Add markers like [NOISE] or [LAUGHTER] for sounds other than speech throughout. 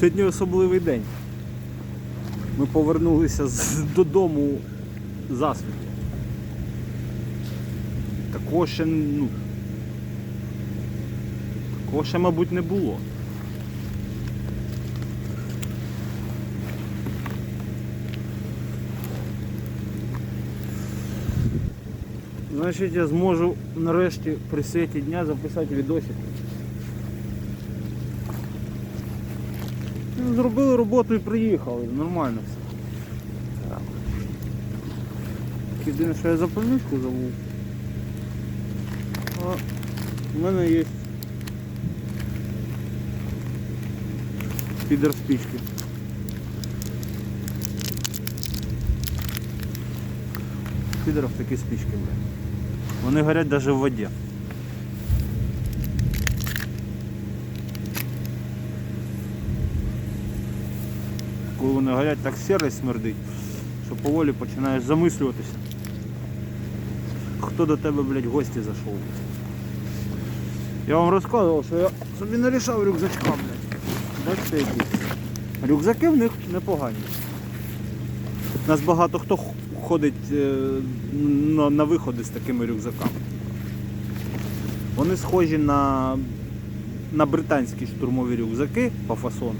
Сьогодні особливий день. Ми повернулися з, додому засвітло. Такого ще, ну. Такого ще, мабуть, не було. Значить, я зможу нарешті при світі дня записати відосик. Зробили роботу і приїхали, нормально все. Єдине, що я запальничку забув. А в мене є підер спички. Підеров такі спички, бля. Вони горять навіть в воді. Коли вони горять, так сірость смердить, що поволі починаєш замислюватися. Хто до тебе, блядь, в гості зайшов? Я вам розказував, що я собі нарішав рюкзачка, блядь. Бачите які? Рюкзаки в них непогані. У нас багато хто ходить е, на виходи з такими рюкзаками. Вони схожі на, на британські штурмові рюкзаки по фасону.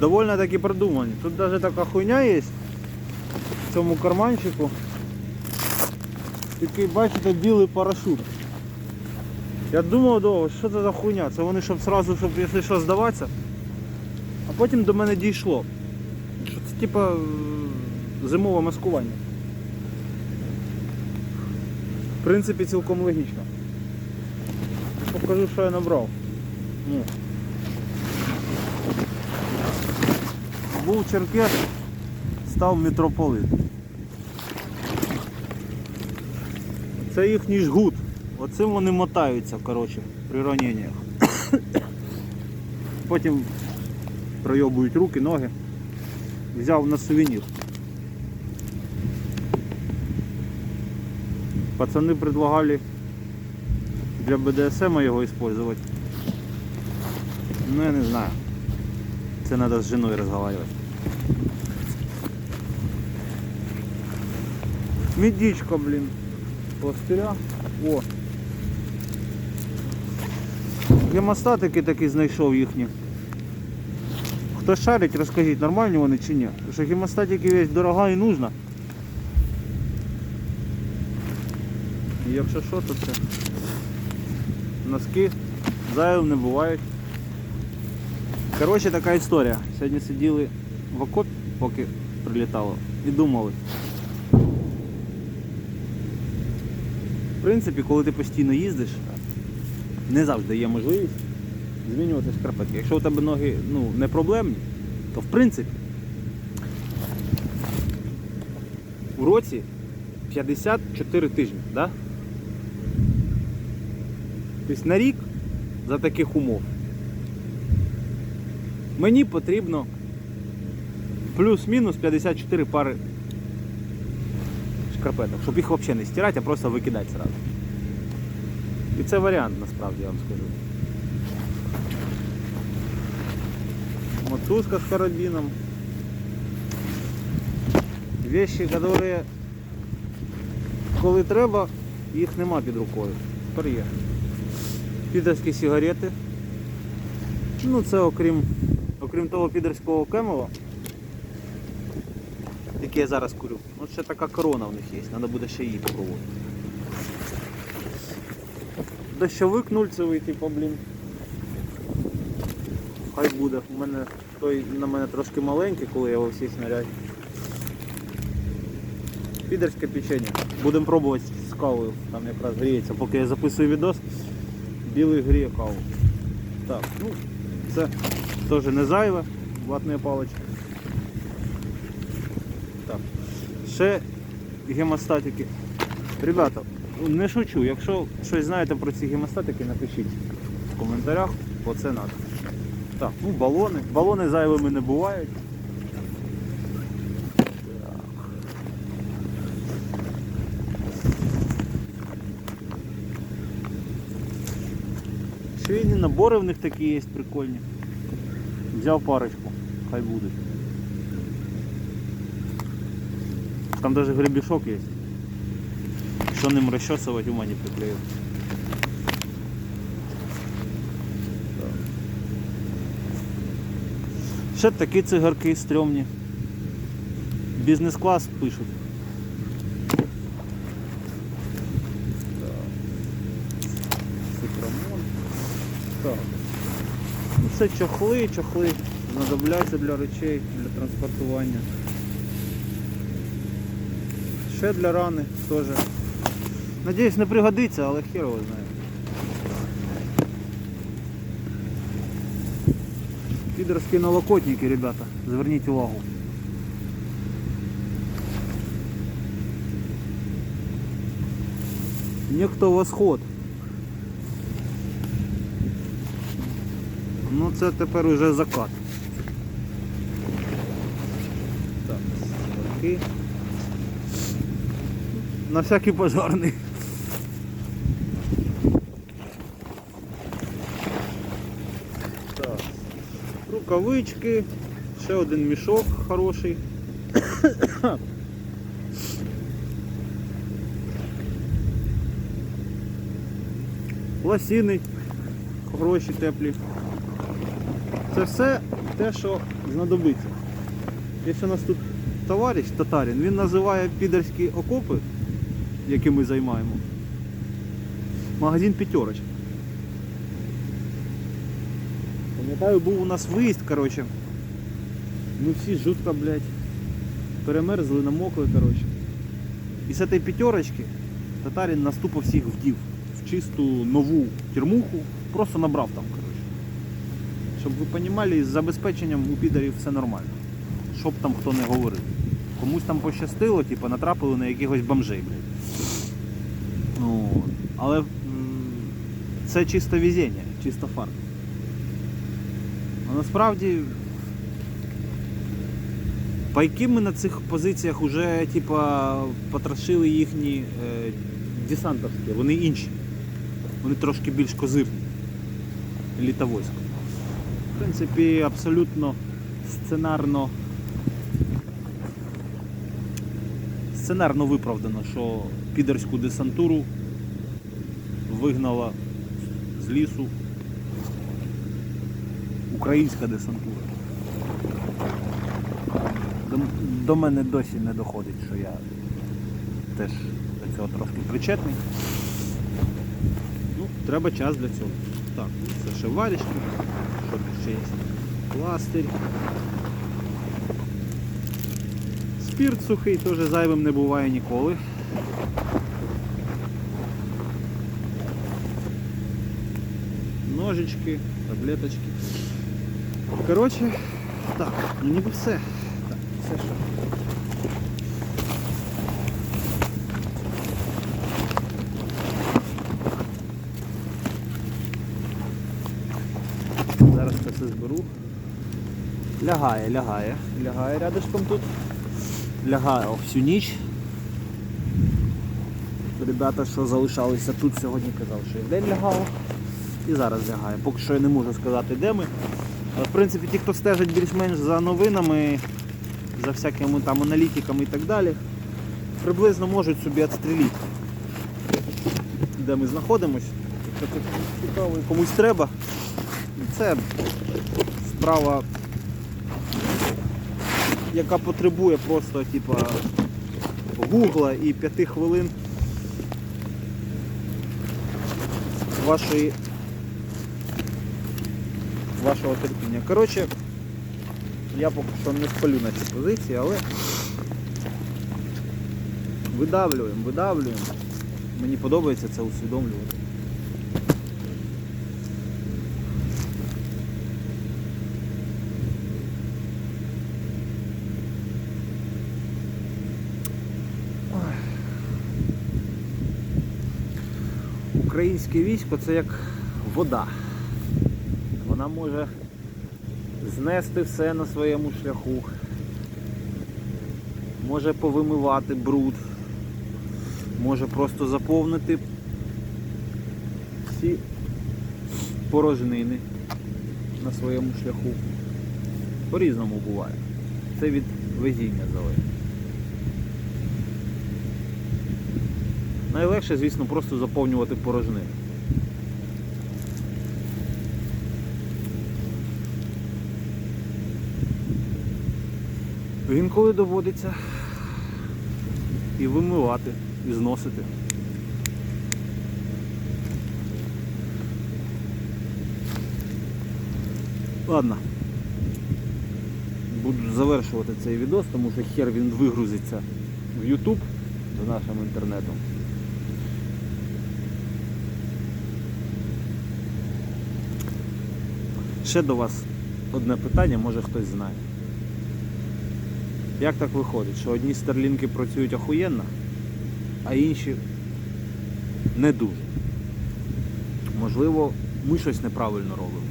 Довольно таки продумані. Тут навіть така хуйня є в цьому карманчику. Такий, бачите, білий парашут. Я думав довго, що це за хуйня? Це вони щоб сразу, щоб якщо що здаватися. А потім до мене дійшло. Що це типа зимове маскування. В принципі, цілком логічно. Покажу, що я набрав. Ну. Був черкес, став митрополит. Це їхній жгут. Оцим вони мотаються, коротше, при раненнях. [COUGHS] Потім пройобують руки, ноги. Взяв на сувенір. Пацани предлагали для БДСМ його использовать. Ну я не знаю. Це треба з жіною розговаривать. Медичка, блін. Пластиря. О. Гемостатики такі знайшов їхні. Хто шарить, розкажіть, нормальні вони чи ні? Тому що гемостатики весь дорога і нужна. І якщо що, то це носки зайвим не бувають. Коротше, така історія. Сьогодні сиділи в окопі, поки прилітало, і думали. Принципі, коли ти постійно їздиш, не завжди є можливість змінювати шкарпетки. Якщо у тебе ноги ну, не проблемні, то в принципі у році 54 тижні. Да? Тобто на рік за таких умов мені потрібно плюс-мінус 54 пари шкарпеток, щоб їх взагалі не стирати, а просто викидати зразу. І це варіант насправді я вам скажу. Мотузка с карабином. Вещи, которые коли треба, їх нема під рукою. Тепер є. Підерські сигарети. Ну це окрім, окрім того підерського кемова, яке я зараз курю. От ще така корона в них є, треба буде ще її попробувати. Дощовик нульцевий, типу, блін. Хай буде. У мене той на мене трошки маленький, коли я во всій снаряді. Підерське печення. Будемо пробувати з кавою. Там якраз гріється. Поки я записую відос, білий гріє каву. Так, ну це теж не зайве, ватні палички. Так. Ще гемостатики. Ребята, не шучу, якщо щось знаєте про ці гемостатики, напишіть в коментарях, бо це треба. Так, ну балони. Балони зайвими не бувають. Так. Трофейні набори в них такі є прикольні. Взяв парочку, хай будуть. Там даже гребешок є. Що ним розчосувати, ума не приклеїв. Ще такі цигарки стрьомні. Бізнес-клас пишуть. Так. Це чохли, чохли знадобляться для речей, для транспортування. Ще для рани теж. Надіюсь, не пригодиться, але хер його знає. Підерські налокотники, ребята, зверніть увагу. Ніхто восход. Ну це тепер уже закат. Так. На всякий пожарний. Так. Рукавички, ще один мішок хороший. Лосіни хороші, теплі. Це все те, що знадобиться. Є у нас тут товариш татарин, він називає підерські окопи, які ми займаємо. Магазин п'ятерочка. Пам'ятаю, був у нас виїзд, коротше. Ми всі жутко, блядь, перемерзли, намокли, коротше. І з цієї п'ятерочки татарин наступо всіх вдів в чисту нову термуху, просто набрав там, коротше. Щоб ви розуміли, з забезпеченням у підарів все нормально. Щоб там хто не говорив. Комусь там пощастило, типу, натрапили на якихось бомжей, блядь. Ну, але це чисто везіння, чисто фарт. А насправді пайки ми на цих позиціях вже типа, потрошили їхні е, десантовські, вони інші. Вони трошки більш козирні. Літовойсько. В принципі, абсолютно сценарно. Сценарно виправдано, що підерську десантуру вигнала з лісу українська десантура. До, до мене досі не доходить, що я теж до цього трошки причетний. Ну, треба час для цього. Так, це ще варішки, що тут ще є? Пластир. Спірт сухий теж зайвим не буває ніколи. Ножички, таблеточки. Коротше, так, ну ніби все. Так, все що. Зараз це все зберу. Лягає, лягає, лягає рядышком тут. Лягає всю ніч. Ребята, що залишалися тут сьогодні, казав, що і вдень лягало. І зараз лягає. Поки що я не можу сказати, де ми. В принципі ті, хто стежить більш-менш за новинами, за всякими там аналітиками і так далі, приблизно можуть собі відстрілити, де ми знаходимося. Якщо це цікаво комусь треба. Це справа, яка потребує просто типа, гугла і п'яти хвилин вашої вашого терпіння. Коротше, я поки що не спалю на цій позиції, але видавлюємо, видавлюємо. Мені подобається це усвідомлювати. Українське військо це як вода. Вона може знести все на своєму шляху, може повимивати бруд, може просто заповнити всі порожнини на своєму шляху. По-різному буває. Це від везіння залежить. Найлегше, звісно, просто заповнювати порожнини. Інколи доводиться і вимивати, і зносити. Ладно. Буду завершувати цей відос, тому що хер він вигрузиться в YouTube за нашим інтернетом. Ще до вас одне питання, може хтось знає. Як так виходить, що одні старлінки працюють охуєнно, а інші не дуже? Можливо, ми щось неправильно робимо.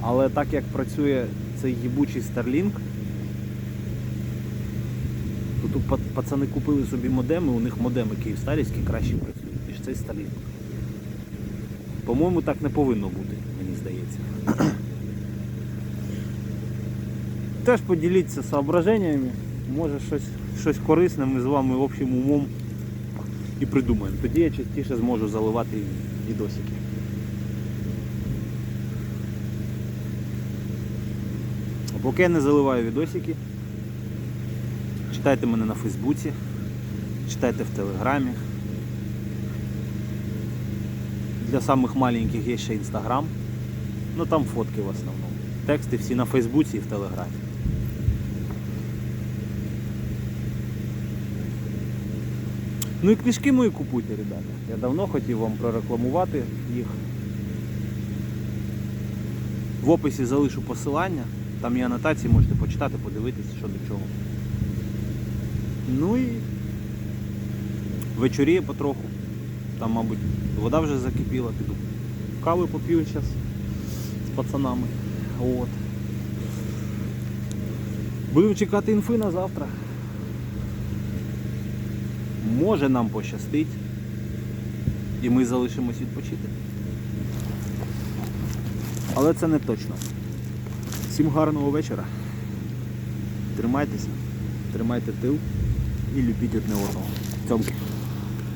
Але так як працює цей їбучий Starlink, то тут пацани купили собі модеми, у них модеми київстарівські краще працюють, ніж цей Starlink. По-моєму, так не повинно бути. Теж [CLEARS THROAT] поділіться соображеннями, може щось, щось корисне ми з вами общим умом і придумаємо. Тоді я частіше зможу заливати відосики. А Поки я не заливаю відосики, читайте мене на Фейсбуці, читайте в Телеграмі. Для самих маленьких є ще Інстаграм. Ну там фотки в основному. Тексти всі на Фейсбуці і в Телеграмі. Ну і книжки мої купуйте, ребята. Я давно хотів вам прорекламувати їх. В описі залишу посилання. Там є анотації, можете почитати, подивитися, що до чого. Ну і вечоріє потроху. Там, мабуть, вода вже закипіла, піду. Кави поп'ю зараз пацанами. От. Будемо чекати інфи на завтра. Може нам пощастить. І ми залишимось відпочити. Але це не точно. Всім гарного вечора. Тримайтеся, тримайте тил і любіть одне одного. Цьомки.